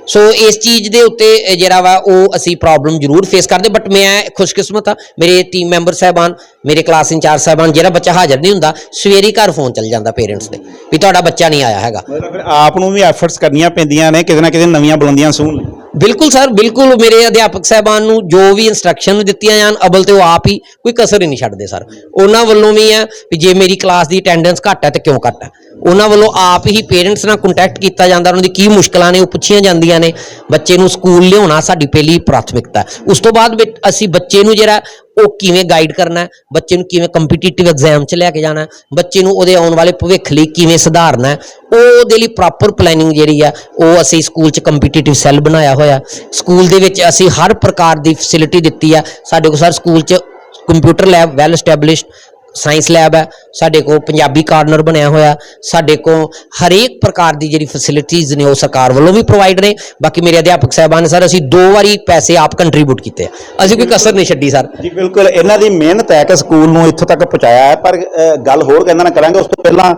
ਸੋ ਇਸ ਚੀਜ਼ ਦੇ ਉੱਤੇ ਜਿਹੜਾ ਵਾ ਉਹ ਅਸੀਂ ਪ੍ਰੋਬਲਮ ਜ਼ਰੂਰ ਫੇਸ ਕਰਦੇ ਬਟ ਮੈਂ ਖੁਸ਼ਕਿਸਮਤ ਆ ਮੇਰੇ ਟੀਮ ਮੈਂਬਰ ਸਾਹਿਬਾਨ ਮੇਰੇ ਕਲਾਸ ਇੰਚਾਰਜ ਸਾਹਿਬਾਨ ਜਿਹੜਾ ਬੱਚਾ ਹਾਜ਼ਰ ਨਹੀਂ ਹੁੰਦਾ ਸਵੇਰੇ ਘਰ ਫੋਨ ਚੱਲ ਜਾਂਦਾ ਪੇਰੈਂਟਸ ਦੇ ਵੀ ਤੁਹਾਡਾ ਬੱਚਾ ਨਹੀਂ ਆਇਆ ਹੈਗਾ। ਫਿਰ ਆਪ ਨੂੰ ਵੀ ਐਫਰਟਸ ਕਰਨੀਆਂ ਪੈਂਦੀਆਂ ਨੇ ਕਿਤੇ ਨਾ ਕਿਤੇ ਨਵੀਆਂ ਬੁਲੰਦੀਆਂ ਲਈ। ਬਿਲਕੁਲ ਸਰ ਬਿਲਕੁਲ ਮੇਰੇ ਅਧਿਆਪਕ ਸਾਹਿਬਾਨ ਨੂੰ ਜੋ ਵੀ ਇਨਸਟਰਕਸ਼ਨ ਦਿੱਤੀਆਂ ਜਾਣ ਅਬਲ ਤੇ ਉਹ ਆਪ ਹੀ ਕੋਈ ਕਸਰ ਹੀ ਨਹੀਂ ਛੱਡਦੇ ਸਰ ਉਹਨਾਂ ਵੱਲੋਂ ਵੀ ਹੈ ਵੀ ਜੇ ਮੇਰੀ ਕਲਾਸ ਦੀ ਅਟੈਂਡੈਂਸ ਘੱਟ ਹੈ ਤੇ ਕਿਉਂ ਘੱਟ ਹੈ? ਉਹਨਾਂ ਵੱਲੋਂ ਆਪ ਹੀ ਪੇਰੈਂਟਸ ਨਾਲ ਕੰਟੈਕਟ ਕੀਤਾ ਜਾਂਦਾ ਉਹਨਾਂ ਦੀ ਕੀ ਮੁਸ਼ਕਲਾਂ ਨੇ, ਉਹ ਪੁੱਛੀਆਂ ਜਾਂਦੀਆਂ ਨੇ। ਬੱਚੇ ਨੂੰ ਸਕੂਲ ਲਿਆਉਣਾ ਸਾਡੀ ਪਹਿਲੀ ਪ੍ਰਾਥਮਿਕਤਾ ਉਸ ਤੋਂ ਬਾਅਦ ਵਿੱਚ ਅਸੀਂ ਬੱਚੇ ਨੂੰ ਜਿਹੜਾ, ਉਹ ਕਿਵੇਂ ਗਾਈਡ ਕਰਨਾ ਬੱਚੇ ਨੂੰ ਕਿਵੇਂ ਕੰਪੀਟੀਟਿਵ ਐਗਜ਼ਾਮ 'ਚ ਲੈ ਕੇ ਜਾਣਾ ਬੱਚੇ ਨੂੰ ਉਹਦੇ ਆਉਣ ਵਾਲੇ ਭਵਿੱਖ ਲਈ ਕਿਵੇਂ ਸੁਧਾਰਨਾ ਉਹਦੇ ਲਈ ਪ੍ਰੋਪਰ ਪਲੈਨਿੰਗ ਜਿਹੜੀ ਆ, ਉਹ ਅਸੀਂ ਸਕੂਲ 'ਚ ਕੰਪੀਟੀਟਿਵ ਸੈੱਲ ਬਣਾਇਆ ਹੋਇਆ ਸਕੂਲ ਦੇ ਵਿੱਚ ਅਸੀਂ ਹਰ ਪ੍ਰਕਾਰ ਦੀ ਫੈਸਿਲਿਟੀ ਦਿੱਤੀ ਆ। ਸਾਡੇ ਕੋਲ ਸਰ, ਸਕੂਲ 'ਚ computer lab well established science lab ਹੈ ਸਾਡੇ ਕੋਲ ਪੰਜਾਬੀ ਕਾਰਨਰ ਬਣਿਆ ਹੋਇਆ ਸਾਡੇ ਕੋਲ ਹਰੇਕ ਪ੍ਰਕਾਰ ਦੀ ਜਿਹੜੀ ਫੈਸਿਲਿਟੀਆਂ ਨੇ ਉਹ ਸਰਕਾਰ ਵੱਲੋਂ ਵੀ ਪ੍ਰੋਵਾਈਡ ਨੇ। ਬਾਕੀ ਮੇਰੇ ਅਧਿਆਪਕ ਸਾਹਿਬਾਨ ਸਰ ਅਸੀਂ ਦੋ ਵਾਰੀ ਪੈਸੇ ਆਪ ਕੰਟਰੀਬਿਊਟ ਕੀਤੇ ਅਸੀਂ ਕੋਈ ਕਸਰ ਨਹੀਂ ਛੱਡੀ ਸਰ। ਜੀ ਬਿਲਕੁਲ ਇਹਨਾਂ ਦੀ ਮਿਹਨਤ ਹੈ ਕਿ ਸਕੂਲ ਨੂੰ ਇੱਥੋਂ ਤੱਕ ਪਹੁੰਚਾਇਆ ਹੈ ਪਰ ਗੱਲ ਹੋਰ ਕਹਿੰਦਾ ਨਾ ਕਰਾਂਗੇ ਉਸ ਤੋਂ ਪਹਿਲਾਂ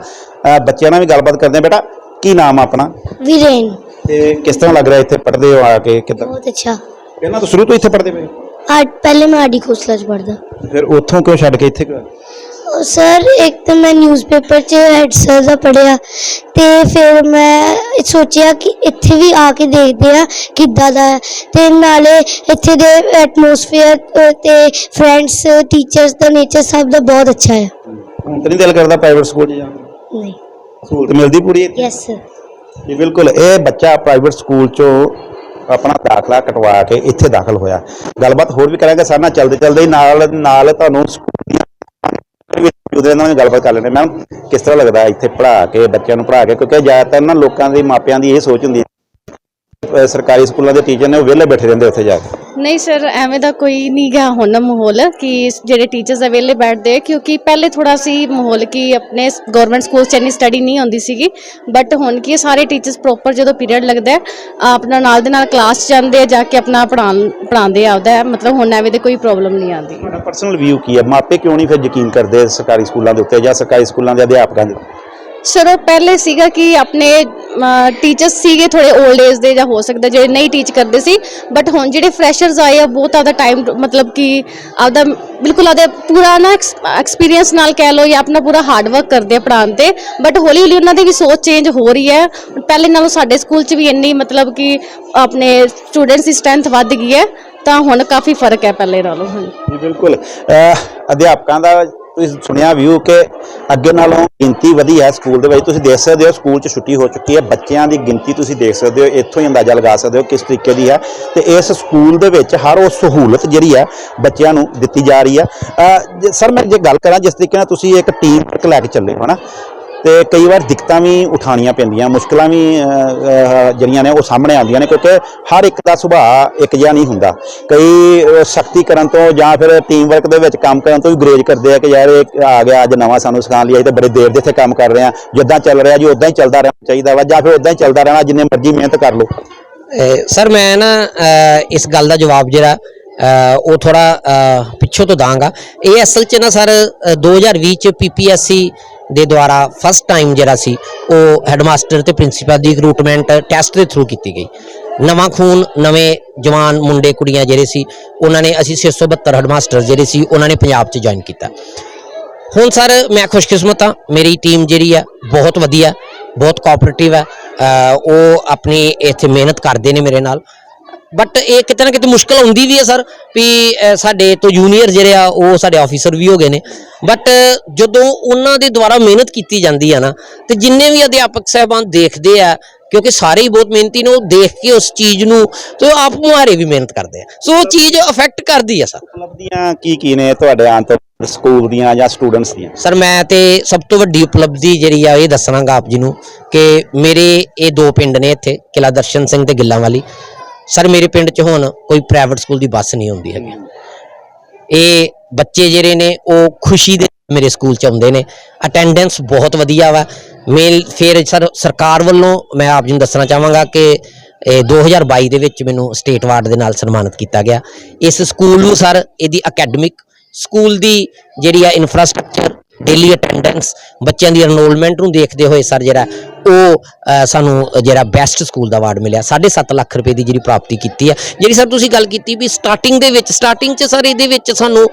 ਬੱਚਿਆਂ ਨਾਲ ਵੀ ਗੱਲਬਾਤ ਕਰਦੇ ਆ ਬੇਟਾ ਕੀ ਨਾਮ ਆਪਣਾ? ਵੀਰੇਨ। ਤੇ ਕਿਸ ਤਰ੍ਹਾਂ ਲੱਗ ਰਿਹਾ ਇੱਥੇ? ਪੜ੍ਹਦੇ ਹੋ ਆ ਕੇ ਕਿਦਾਂ? ਬਹੁਤ ਅੱਛਾ। ਪਹਿਲਾਂ ਤਾਂ ਸ਼ੁਰੂ ਤੋਂ ਇੱਥੇ ਪੜ੍ਹਦੇ ਪਏ। ਹਾਂ ਪਹਿਲੇ ਮੈਂ ਆਡੀ ਕੋਸਲਾ ਚ ਪੜਦਾ ਫਿਰ ਉੱਥੋਂ ਕਿਉਂ ਛੱਡ ਕੇ ਇੱਥੇ? ਕਿਉਂ ਸਰ ਇੱਕ ਤਾਂ ਮੈਂ ਨਿਊਜ਼ਪੇਪਰ 'ਚ ਹੈਡ ਸਰ ਦਾ ਪੜਿਆ ਤੇ ਫਿਰ ਮੈਂ ਸੋਚਿਆ ਕਿ ਇੱਥੇ ਵੀ ਆ ਕੇ ਦੇਖਦੇ ਆ ਕਿੱਦਾਂ ਦਾ ਹੈ। ਤੇ ਨਾਲੇ ਇੱਥੇ ਦੇ ਐਟਮੋਸਫੇਅਰ ਤੇ ਫਰੈਂਡਸ ਟੀਚਰਸ ਦਾ ਨੇਚਰ ਸਭ ਦਾ ਬਹੁਤ ਅੱਛਾ ਹੈ। ਹੁਣ ਤਾਂ ਨਹੀਂ ਦਿਲ ਕਰਦਾ ਪ੍ਰਾਈਵੇਟ ਸਕੂਲ 'ਚ ਜਾਣ ਨੂੰ ਨਹੀਂ। ਸਹੂਲਤ ਮਿਲਦੀ ਪੂਰੀ ਇੱਥੇ? ਯੈਸ ਸਰ ਜੀ ਬਿਲਕੁਲ। ਇਹ ਬੱਚਾ ਪ੍ਰਾਈਵੇਟ ਸਕੂਲ 'ਚੋਂ ਆਪਣਾ ਦਾਖਲਾ ਕਟਵਾ ਕੇ ਇੱਥੇ ਦਾਖਲ ਹੋਇਆ। ਗੱਲਬਾਤ ਹੋਰ ਵੀ ਕਰਾਂਗੇ ਸਾਡੇ ਨਾਲ ਚੱਲਦੇ ਚੱਲਦੇ ਹੀ ਨਾਲ ਨਾਲ ਤੁਹਾਨੂੰ ਸਕੂਲ ਦੀਆਂ ਉਹਦੇ ਨਾਲ ਵੀ ਗੱਲਬਾਤ ਕਰ ਲੈਂਦੇ। ਮੈਮ, ਕਿਸ ਤਰ੍ਹਾਂ ਲੱਗਦਾ ਇੱਥੇ ਪੜ੍ਹਾ ਕੇ, ਬੱਚਿਆਂ ਨੂੰ ਪੜ੍ਹਾ ਕੇ? ਕਿਉਂਕਿ ਜ਼ਿਆਦਾਤਰ ਨਾ ਲੋਕਾਂ ਦੇ ਮਾਪਿਆਂ ਦੀ ਇਹ ਸੋਚ ਹੁੰਦੀ ਹੈ ਸਰਕਾਰੀ ਸਕੂਲਾਂ ਦੇ ਟੀਚਰ ਨੇ ਉਹ ਵਿਹਲੇ ਬੈਠੇ ਰਹਿੰਦੇ ਉੱਥੇ ਜਾ ਕੇ। ਨਹੀਂ ਸਰ ਐਵੇਂ ਦਾ ਕੋਈ ਨਹੀਂ ਗਾ ਹੁਣ ਮਾਹੌਲ ਕਿ ਜਿਹੜੇ ਟੀਚਰਸ ਅਵੇਲੇ ਬੈਠਦੇ ਕਿਉਂਕਿ ਪਹਿਲੇ ਥੋੜਾ ਸੀ ਮਾਹੌਲ ਕਿ ਆਪਣੇ ਗਵਰਨਮੈਂਟ ਸਕੂਲ 'ਚ ਇੰਨੀ ਸਟੱਡੀ ਨਹੀਂ ਹੁੰਦੀ ਸੀਗੀ। ਬਟ ਹੁਣ ਕੀ ਸਾਰੇ ਟੀਚਰਸ ਪ੍ਰੋਪਰ ਜਦੋਂ ਪੀਰੀਅਡ ਲੱਗਦਾ ਆਪਣਾ ਨਾਲ ਦੇ ਨਾਲ ਕਲਾਸ ਜਾਂਦੇ ਆ ਜਾ ਕੇ ਆਪਣਾ ਪੜ੍ਹਾਉਣ ਪੜ੍ਹਾਉਂਦੇ ਆਪਦਾ ਹੈ। ਮਤਲਬ ਹੁਣ ਐਵੇਂ ਦੀ ਕੋਈ ਪ੍ਰੋਬਲਮ ਨਹੀਂ ਆਉਂਦੀ। ਤੁਹਾਡਾ ਪਰਸਨਲ ਵਿਊ ਕੀ ਹੈ? ਮਾਪੇ ਕਿਉਂ ਨਹੀਂ ਫਿਰ ਯਕੀਨ ਕਰਦੇ ਸਰਕਾਰੀ ਸਕੂਲਾਂ ਦੇ ਉੱਤੇ ਜਾਂ ਸਰਕਾਰੀ ਸਕੂਲਾਂ ਦੇ ਅਧਿਆਪਕਾਂ ਦੇ ਸਰ, ਉਹ ਪਹਿਲੇ ਸੀਗਾ ਕਿ ਆਪਣੇ ਟੀਚਰਸ ਸੀਗੇ ਥੋੜੇ 올ਡ ਏਜ ਦੇ ਜਾਂ ਹੋ ਸਕਦਾ, ਜਿਹੜੇ ਨਹੀਂ ਟੀਚ ਕਰਦੇ ਸੀ। ਬਟ ਹੁਣ ਜਿਹੜੇ ਫਰੈਸ਼ਰਸ ਆਏ ਆ, ਬਹੁਤ ਆਪਦਾ ਟਾਈਮ ਮਤਲਬ ਕਿ ਆਪਦਾ ਬਿਲਕੁਲ ਆਪਦਾ ਪੂਰਾ ਨਾ ਐਕਸਪੀਰੀਅੰਸ ਨਾਲ ਕਹਿ ਲਓ ਜਾਂ ਆਪਣਾ ਪੂਰਾ ਹਾਰਡ ਵਰਕ ਕਰਦੇ ਆ ਪੜ੍ਹਾਉਣ ਤੇ। ਬਟ ਹੌਲੀ ਹੌਲੀ ਉਹਨਾਂ ਦੀ ਵੀ ਸੋਚ ਚੇਂਜ ਹੋ ਰਹੀ ਹੈ। ਪਹਿਲੇ ਨਾਲੋਂ ਸਾਡੇ ਸਕੂਲ 'ਚ ਵੀ ਇੰਨੀ ਮਤਲਬ ਕਿ ਆਪਣੇ ਸਟੂਡੈਂਟਸ ਦੀ ਸਟਰੈਂਥ ਵੱਧ ਗਈ ਹੈ, ਤਾਂ ਹੁਣ ਕਾਫੀ ਫ਼ਰਕ ਹੈ ਪਹਿਲੇ ਨਾਲੋਂ, ਹਾਂਜੀ। ਬਿਲਕੁਲ। ਅਧਿਆਪਕਾਂ ਦਾ ਤੁਸੀਂ ਸੁਣਿਆ ਵੀਊ ਕਿ ਅੱਗੇ ਨਾਲੋਂ ਗਿਣਤੀ ਵਧੀ ਹੈ ਸਕੂਲ ਦੇ ਵਿੱਚ। ਤੁਸੀਂ ਦੇਖ ਸਕਦੇ ਹੋ ਸਕੂਲ 'ਚ ਛੁੱਟੀ ਹੋ ਚੁੱਕੀ ਹੈ। ਬੱਚਿਆਂ ਦੀ ਗਿਣਤੀ ਤੁਸੀਂ ਦੇਖ ਸਕਦੇ ਹੋ, ਇੱਥੋਂ ਹੀ ਅੰਦਾਜ਼ਾ ਲਗਾ ਸਕਦੇ ਹੋ ਕਿਸ ਤਰੀਕੇ ਦੀ ਹੈ। ਤੇ ਇਸ ਸਕੂਲ ਦੇ ਵਿੱਚ ਹਰ ਉਹ ਸਹੂਲਤ ਜਿਹੜੀ ਹੈ ਬੱਚਿਆਂ ਨੂੰ ਦਿੱਤੀ ਜਾ ਰਹੀ ਹੈ। ਸਰ, ਮੈਂ ਜੇ ਗੱਲ ਕਰਾਂ, ਜਿਸ ਤਰੀਕੇ ਨਾਲ ਤੁਸੀਂ ਇੱਕ ਟੀਮ ਵਰਕ ਲੈ ਕੇ ਚੱਲੇ ਹੋ ਨਾ ਤੇ ਕਈ ਵਾਰ ਦਿੱਕਤਾਂ ਵੀ ਉਠਾਉਣੀਆਂ ਪੈਂਦੀਆਂ, ਮੁਸ਼ਕਲਾਂ ਵੀ ਜਿਹੜੀਆਂ ਨੇ ਉਹ ਸਾਹਮਣੇ ਆਉਂਦੀਆਂ ਨੇ, ਕਿਉਂਕਿ ਹਰ ਇੱਕ ਦਾ ਸੁਭਾਅ ਇੱਕ ਜਿਹਾ ਨਹੀਂ ਹੁੰਦਾ। ਕਈ ਸਖਤੀ ਕਰਨ ਤੋਂ ਜਾਂ ਫਿਰ ਟੀਮ ਵਰਕ ਦੇ ਵਿੱਚ ਕੰਮ ਕਰਨ ਤੋਂ ਵੀ ਗਰੇਜ ਕਰਦੇ ਆ ਕਿ ਯਾਰ ਇਹ ਆ ਗਿਆ, ਅੱਜ ਨਵਾਂ ਸਾਨੂੰ ਸਿਖਾਉਣ ਲਈ ਅਸੀਂ ਤਾਂ ਬੜੇ ਦੇਰ ਦੇ ਇੱਥੇ ਕੰਮ ਕਰ ਰਹੇ ਆ, ਜਿੱਦਾਂ ਚੱਲ ਰਿਹਾ ਜੀ ਉਦਾਂ ਹੀ ਚੱਲਦਾ ਰਹਿਣਾ ਚਾਹੀਦਾ ਵਾ, ਜਾਂ ਫਿਰ ਉਦਾਂ ਹੀ ਚੱਲਦਾ ਰਹਿਣਾ, ਜਿੰਨੇ ਮਰਜ਼ੀ ਮਿਹਨਤ ਕਰ ਲਓ। ਸਰ, ਮੈਂ ਨਾ ਇਸ ਗੱਲ ਦਾ ਜਵਾਬ ਜਿਹੜਾ ਉਹ ਥੋੜਾ ਪਿੱਛੋਂ ਤੋਂ ਦਾਂਗਾ। ਇਹ ਅਸਲ 'ਚ ਨਾ, ਸਰ, ਅਹ 2020 ਚ ਪੀਪੀਐਸਸੀ ਦੇ ਦੁਆਰਾ ਫਸਟ ਟਾਈਮ ਜਿਹੜਾ ਸੀ, ਉਹ ਹੈਡਮਾਸਟਰ ਤੇ ਪ੍ਰਿੰਸੀਪਲ ਦੀ ਰਿਕਰੂਟਮੈਂਟ ਟੈਸਟ ਦੇ ਥਰੂ ਕੀਤੀ ਗਈ। ਨਵਾਂ ਖੂਨ, ਨਵੇਂ ਜਵਾਨ ਮੁੰਡੇ, ਕੁੜੀਆਂ ਜਿਹੜੇ ਸੀ, ਉਹਨਾਂ ਨੇ ਅਸੀਂ 672 ਹੈਡਮਾਸਟਰ ਜਿਹੜੇ ਸੀ, ਉਹਨਾਂ ਨੇ ਪੰਜਾਬ 'ਚ ਜੁਆਇਨ ਕੀਤਾ। ਹੁਣ ਸਰ, ਮੈਂ ਖੁਸ਼ਕਿਸਮਤ ਹਾਂ, ਮੇਰੀ ਟੀਮ ਜਿਹੜੀ ਆ ਬਹੁਤ ਵਧੀਆ, ਬਹੁਤ ਕੋਆਪਰੇਟਿਵ ਹੈ। ਉਹ ਆਪਣੀ ਇੱਥੇ ਮਿਹਨਤ ਕਰਦੇ ਨੇ ਮੇਰੇ ਨਾਲ। ਬਟ ਇਹ ਕਿਤੇ ਨਾ ਕਿਤੇ ਮੁਸ਼ਕਲ ਆਉਂਦੀ ਵੀ ਹੈ ਸਰ ਵੀ ਸਾਡੇ ਤੋਂ ਜੂਨੀਅਰ ਜਿਹੜੇ ਆ ਉਹ ਸਾਡੇ ਆਫੀਸਰ ਵੀ ਹੋ ਗਏ ਨੇ। ਬਟ ਜਦੋਂ ਉਹਨਾਂ ਦੇ ਦੁਆਰਾ ਮਿਹਨਤ ਕੀਤੀ ਜਾਂਦੀ ਆ ਨਾ ਤੇ ਜਿੰਨੇ ਵੀ ਅਧਿਆਪਕ ਸਾਹਿਬਾਨ ਦੇਖਦੇ ਆ ਕਿਉਂਕਿ ਸਾਰੇ ਹੀ ਬਹੁਤ ਮਿਹਨਤੀ ਨੇ ਉਹ ਦੇਖ ਕੇ ਉਸ ਚੀਜ਼ ਨੂੰ ਤੇ ਉਹ ਆਪ ਮੁਹਾਰੇ ਵੀ ਮਿਹਨਤ ਕਰਦੇ ਆ। ਸੋ ਉਹ ਚੀਜ਼ ਅਫੈਕਟ ਕਰਦੀ ਆ ਸਰ ਉਪਲਬਧੀਆਂ ਕੀ ਕੀ ਨੇ ਤੁਹਾਡੇ ਆਉਣ ਤੋਂ ਸਕੂਲ ਦੀਆਂ ਜਾਂ ਸਟੂਡੈਂਟਸ ਦੀਆਂ? ਸਰ ਮੈਂ ਤੇ ਸਭ ਤੋਂ ਵੱਡੀ ਉਪਲਬਧੀ ਜਿਹੜੀ ਆ ਇਹ ਦੱਸਣਾਗਾ ਆਪ ਜੀ ਨੂੰ ਕਿ ਮੇਰੇ ਇਹ ਦੋ ਪਿੰਡ ਨੇ ਇੱਥੇ ਕਿਲਾ ਦਰਸ਼ਨ ਸਿੰਘ ਤੇ ਗਿੱਲਾਂ ਵਾਲੀ। ਸਰ, ਮੇਰੇ ਪਿੰਡ 'ਚ ਹੁਣ ਕੋਈ ਪ੍ਰਾਈਵੇਟ ਸਕੂਲ ਦੀ ਬੱਸ ਨਹੀਂ ਆਉਂਦੀ ਹੈਗੀ। ਇਹ ਬੱਚੇ ਜਿਹੜੇ ਨੇ, ਉਹ ਖੁਸ਼ੀ ਦੇ ਮੇਰੇ ਸਕੂਲ ਚ ਆਉਂਦੇ ਨੇ। ਅਟੈਂਡੈਂਸ ਬਹੁਤ ਵਧੀਆ ਵਾ। ਮੇਲ ਫਿਰ ਸਰ, ਸਰਕਾਰ ਵੱਲੋਂ ਮੈਂ ਆਪ ਜੀ ਨੂੰ ਦੱਸਣਾ ਚਾਹਾਂਗਾ ਕਿ ਇਹ 2022 ਦੇ ਵਿੱਚ ਮੈਨੂੰ ਸਟੇਟ ਵਾਰਡ ਦੇ ਨਾਲ ਸਨਮਾਨਿਤ ਕੀਤਾ ਗਿਆ। ਇਸ ਸਕੂਲ ਨੂੰ ਸਰ, ਇਹਦੀ ਅਕੈਡਮਿਕ ਸਕੂਲ ਦੀ ਜਿਹੜੀ ਆ ਇਨਫਰਾਸਟ੍ਰਕਚਰ ਡੇਲੀ ਅਟੈਂਡੈਂਸ ਬੱਚਿਆਂ ਦੀ ਐਨਰੋਲਮੈਂਟ ਨੂੰ ਦੇਖਦੇ ਹੋਏ ਸਰ ਜਿਹੜਾ ਉਹ ਸਾਨੂੰ ਜਿਹੜਾ ਬੈਸਟ ਸਕੂਲ ਦਾ ਅਵਾਰਡ ਮਿਲਿਆ। 7.5 ਲੱਖ ਰੁਪਏ ਦੀ ਜਿਹੜੀ ਪ੍ਰਾਪਤੀ ਕੀਤੀ ਹੈ। ਜਿਹੜੀ ਸਰ ਤੁਸੀਂ ਗੱਲ ਕੀਤੀ ਵੀ ਸਟਾਰਟਿੰਗ ਦੇ ਵਿੱਚ ਸਟਾਰਟਿੰਗ 'ਚ ਸਰ ਇਹਦੇ ਵਿੱਚ ਸਾਨੂੰ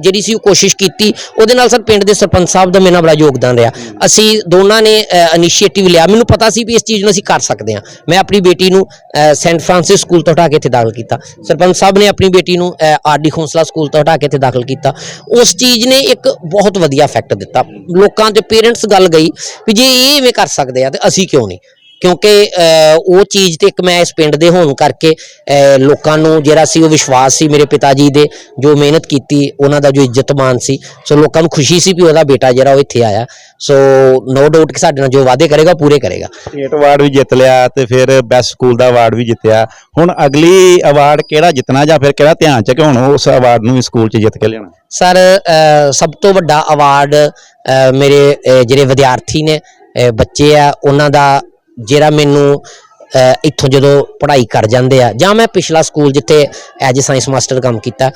ਜਿਹੜੀ ਸੀ ਉਹ ਕੋਸ਼ਿਸ਼ ਕੀਤੀ। ਉਹਦੇ ਨਾਲ ਸਰ ਪਿੰਡ ਦੇ ਸਰਪੰਚ ਸਾਹਿਬ ਦਾ ਮੇਰੇ ਬੜਾ ਯੋਗਦਾਨ ਰਿਹਾ। ਅਸੀਂ ਦੋਨਾਂ ਨੇ ਇਨੀਸ਼ੀਏਟਿਵ ਲਿਆ। ਮੈਨੂੰ ਪਤਾ ਸੀ ਵੀ ਇਸ ਚੀਜ਼ ਨੂੰ ਅਸੀਂ ਕਰ ਸਕਦੇ ਹਾਂ। ਮੈਂ ਆਪਣੀ ਬੇਟੀ ਨੂੰ ਸੈਂਟ ਫ੍ਰਾਂਸਿਸ ਸਕੂਲ ਤੋਂ ਹਟਾ ਕੇ ਇੱਥੇ ਦਾਖਲ ਕੀਤਾ। ਸਰਪੰਚ ਸਾਹਿਬ ਨੇ ਆਪਣੀ ਬੇਟੀ ਨੂੰ ਆਰਡੀ ਖੋਸਲਾ ਸਕੂਲ ਤੋਂ ਹਟਾ ਕੇ ਇੱਥੇ ਦਾਖਲ ਕੀਤਾ। ਉਸ ਚੀਜ਼ ਨੇ ਇੱਕ ਬਹੁਤ ਵਧੀਆ ਇਫੈਕਟ ਦਿੱਤਾ। ਲੋਕਾਂ ਦੇ ਪੇਰੈਂਟਸ ਗੱਲ ਗਈ ਵੀ ਜੇ ਇਹ ਇਵੇਂ ਕਰ ਸਕਦੇ ਆ ਤੇ ਅਸੀਂ ਕਿਉਂ ਨਹੀਂ? ਕਿਉਂਕਿ ਉਹ ਚੀਜ਼ ਤੇ ਇੱਕ ਮੈਂ ਇਸ ਪਿੰਡ ਦੇ ਹੋਣ ਕਰਕੇ ਲੋਕਾਂ ਨੂੰ ਜਿਹੜਾ ਸੀ ਉਹ ਵਿਸ਼ਵਾਸ ਸੀ ਮੇਰੇ ਪਿਤਾ ਜੀ ਦੇ ਜੋ ਮਿਹਨਤ ਕੀਤੀ ਉਹਨਾਂ ਦਾ ਜੋ ਇੱਜ਼ਤਮਾਨ ਸੀ। ਸੋ ਲੋਕਾਂ ਨੂੰ ਖੁਸ਼ੀ ਸੀ ਵੀ ਉਹਦਾ ਬੇਟਾ ਜਿਹੜਾ ਉਹ ਇੱਥੇ ਆਇਆ। ਸੋ ਨੋ ਡਾਊਟ ਕਿ ਸਾਡੇ ਨਾਲ ਜੋ ਵਾਅਦੇ ਕਰੇਗਾ ਪੂਰੇ ਕਰੇਗਾ। ਸਟੇਟ ਅਵਾਰਡ ਵੀ ਜਿੱਤ ਲਿਆ ਤੇ ਫਿਰ ਬੈਸਟ ਸਕੂਲ ਦਾ ਅਵਾਰਡ ਵੀ ਜਿੱਤਿਆ। ਹੁਣ ਅਗਲੀ ਅਵਾਰਡ ਕਿਹੜਾ ਜਿੱਤਣਾ ਜਾਂ ਫਿਰ ਕਿਹੜਾ ਧਿਆਨ ਚ ਕਿ ਹੁਣ ਉਸ ਅਵਾਰਡ ਨੂੰ ਵੀ ਸਕੂਲ ਚ ਜਿੱਤ ਕੇ ਲਿਆਉਣਾ। ਸਰ ਸਭ ਤੋਂ ਵੱਡਾ ਅਵਾਰਡ ਮੇਰੇ ਜਿਹੜੇ ਵਿਦਿਆਰਥੀ ਨੇ ਬੱਚੇ ਆ, ਉਹਨਾਂ ਦਾ ਜਿਹੜਾ ਮੈਨੂੰ ਇੱਥੋਂ ਜਦੋਂ ਪੜ੍ਹਾਈ ਕਰ ਜਾਂਦੇ ਆ, ਜਾਂ ਮੈਂ ਪਿਛਲਾ ਸਕੂਲ ਜਿੱਥੇ ਐਜ ਸਾਇੰਸ ਮਾਸਟਰ ਕੰਮ ਕੀਤਾ,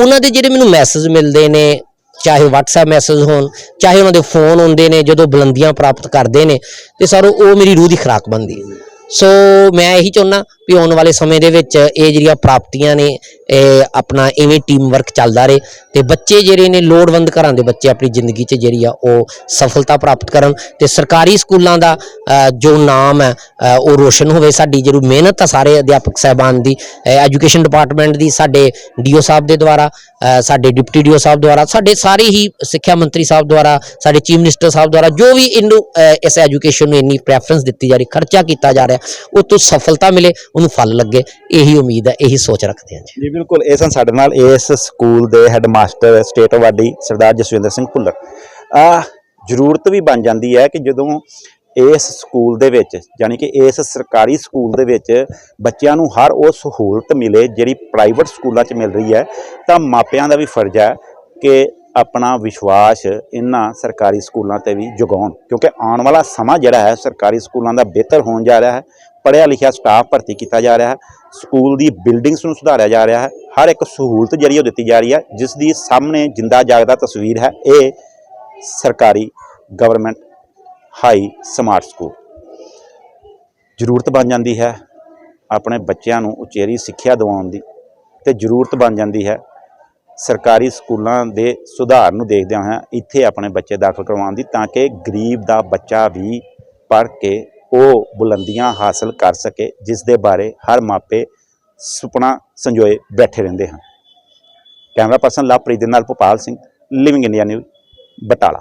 ਉਹਨਾਂ ਦੇ ਜਿਹੜੇ ਮੈਨੂੰ ਮੈਸੇਜ ਮਿਲਦੇ ਨੇ, ਚਾਹੇ WhatsApp ਮੈਸੇਜ ਹੋਣ, ਚਾਹੇ ਉਹਨਾਂ ਦੇ ਫੋਨ ਹੁੰਦੇ ਨੇ, ਜਦੋਂ ਬੁਲੰਦੀਆਂ ਪ੍ਰਾਪਤ ਕਰਦੇ ਨੇ, ਤੇ ਸਰ ਉਹ ਮੇਰੀ ਰੂਹ ਦੀ ਖੁਰਾਕ ਬਣਦੀ ਸੋ ਮੈਂ ਇਹੀ ਚਾਹੁੰਦਾ ਵੀ ਆਉਣ ਵਾਲੇ ਸਮੇਂ ਦੇ ਵਿੱਚ ਇਹ ਜਿਹੜੀਆਂ ਪ੍ਰਾਪਤੀਆਂ ਨੇ, ਇਹ ਆਪਣਾ ਇਵੇਂ ਟੀਮ ਵਰਕ ਚੱਲਦਾ ਰਹੇ ਤੇ ਬੱਚੇ ਜਿਹੜੇ ਨੇ ਲੋੜਵੰਦ ਘਰਾਂ ਦੇ ਬੱਚੇ ਆਪਣੀ ਜ਼ਿੰਦਗੀ 'ਚ ਜਿਹੜੀ ਆ ਉਹ ਸਫਲਤਾ ਪ੍ਰਾਪਤ ਕਰਨ ਤੇ ਸਰਕਾਰੀ ਸਕੂਲਾਂ ਦਾ ਜੋ ਨਾਮ ਹੈ ਉਹ ਰੋਸ਼ਨ ਹੋਵੇ। ਸਾਡੀ ਜਿਹੜੀ ਮਿਹਨਤ ਆ ਸਾਰੇ ਅਧਿਆਪਕ ਸਹਿਬਾਨ ਦੀ ਐਜੂਕੇਸ਼ਨ ਡਿਪਾਰਟਮੈਂਟ ਦੀ, ਸਾਡੇ ਡੀਓ ਸਾਹਿਬ ਦੇ ਦੁਆਰਾ ਸਾਡੇ ਡਿਪਟੀ ਡੀਓ ਸਾਹਿਬ ਦੁਆਰਾ, ਸਾਡੇ ਸਾਰੇ ਹੀ ਸਿੱਖਿਆ ਮੰਤਰੀ ਸਾਹਿਬ ਦੁਆਰਾ, ਸਾਡੇ ਚੀਫ ਮਿਨਿਸਟਰ ਸਾਹਿਬ ਦੁਆਰਾ, ਜੋ ਵੀ ਇਹਨੂੰ ਇਸ ਐਜੂਕੇਸ਼ਨ ਨੂੰ ਇੰਨੀ ਪ੍ਰੈਫਰੈਂਸ ਦਿੱਤੀ ਜਾ ਰਹੀ, ਖਰਚਾ ਕੀਤਾ ਜਾ ਰਿਹਾ, ਉਹ ਤੋਂ ਸਫਲਤਾ ਮਿਲੇ। ਉਹਨੂੰ ਫਲ ਲੱਗੇ, ਇਹੀ ਉਮੀਦ ਹੈ, ਇਹੀ ਸੋਚ ਰੱਖਦੇ ਹਾਂ ਜੀ। ਜੀ ਬਿਲਕੁਲ, ਇਹ ਸਨ ਸਾਡੇ ਨਾਲ, ਇਸ ਸਕੂਲ ਦੇ headmaster state awardee Sardar Jaswinder Singh Bhullar. ਆ ਜ਼ਰੂਰਤ ਵੀ ਬਣ ਜਾਂਦੀ ਹੈ ਕਿ ਜਦੋਂ ਇਸ ਸਕੂਲ ਦੇ ਵਿੱਚ ਯਾਨੀ ਕਿ ਇਸ ਸਰਕਾਰੀ ਸਕੂਲ ਦੇ ਵਿੱਚ ਬੱਚਿਆਂ ਨੂੰ ਹਰ ਉਹ ਸਹੂਲਤ ਮਿਲੇ, ਜਿਹੜੀ ਪ੍ਰਾਈਵੇਟ ਸਕੂਲਾਂ 'ਚ ਮਿਲ ਰਹੀ ਹੈ, ਤਾਂ ਮਾਪਿਆਂ ਦਾ ਵੀ ਫਰਜ਼ ਹੈ ਕਿ ਆਪਣਾ ਵਿਸ਼ਵਾਸ ਇਹਨਾਂ ਸਰਕਾਰੀ ਸਕੂਲਾਂ ਤੇ ਵੀ ਜਗਾਉਣ। ਕਿਉਂਕਿ ਆਉਣ ਵਾਲਾ ਸਮਾਂ ਜਿਹੜਾ ਹੈ, ਸਰਕਾਰੀ ਸਕੂਲਾਂ ਦਾ ਬਿਹਤਰ ਹੋਣ ਜਾ ਰਿਹਾ ਹੈ ਪੜ੍ਹਿਆ ਲਿਖਿਆ ਸਟਾਫ ਭਰਤੀ ਕੀਤਾ ਜਾ ਰਿਹਾ ਹੈ ਸਕੂਲ ਦੀ ਬਿਲਡਿੰਗਸ ਨੂੰ ਸੁਧਾਰਿਆ ਜਾ ਰਿਹਾ ਹੈ, ਹਰ ਇੱਕ ਸਹੂਲਤ ਜਿਹੜੀ ਉਹ ਦਿੱਤੀ ਜਾ ਰਹੀ ਹੈ, ਜਿਸ ਦੀ ਸਾਹਮਣੇ ਜਿੰਦਾ ਜਾਗਦਾ ਤਸਵੀਰ ਹੈ, ਇਹ ਸਰਕਾਰੀ ਗਵਰਨਮੈਂਟ ਹਾਈ ਸਮਾਰਟ ਸਕੂਲ ਜ਼ਰੂਰਤ ਬਣ ਜਾਂਦੀ ਹੈ ਆਪਣੇ ਬੱਚਿਆਂ ਨੂੰ ਉਚੇਰੀ ਸਿੱਖਿਆ ਦਿਵਾਉਣ ਦੀ ਤੇ ਜ਼ਰੂਰਤ ਬਣ ਜਾਂਦੀ ਹੈ ਸਰਕਾਰੀ ਸਕੂਲਾਂ ਦੇ ਸੁਧਾਰ ਨੂੰ ਦੇਖਦਿਆਂ ਹੋਇਆਂ ਇੱਥੇ ਆਪਣੇ ਬੱਚੇ ਦਾਖਲ ਕਰਵਾਉਣ ਦੀ ਤਾਂ ਕਿ ਗਰੀਬ ਦਾ ਬੱਚਾ ਵੀ ਪੜ੍ਹ ਕੇ ਉਹ ਬੁਲੰਦੀਆਂ ਹਾਸਲ ਕਰ ਸਕੇ ਜਿਸ ਦੇ ਬਾਰੇ ਹਰ ਮਾਪੇ ਸੁਪਨਾ ਸੰਜੋਏ ਬੈਠੇ ਰਹਿੰਦੇ ਹਨ। ਕੈਮਰਾ ਪਰਸਨ ਲਵਪ੍ਰੀਤ ਦੇ ਨਾਲ Bhopal Singh living India news Batala.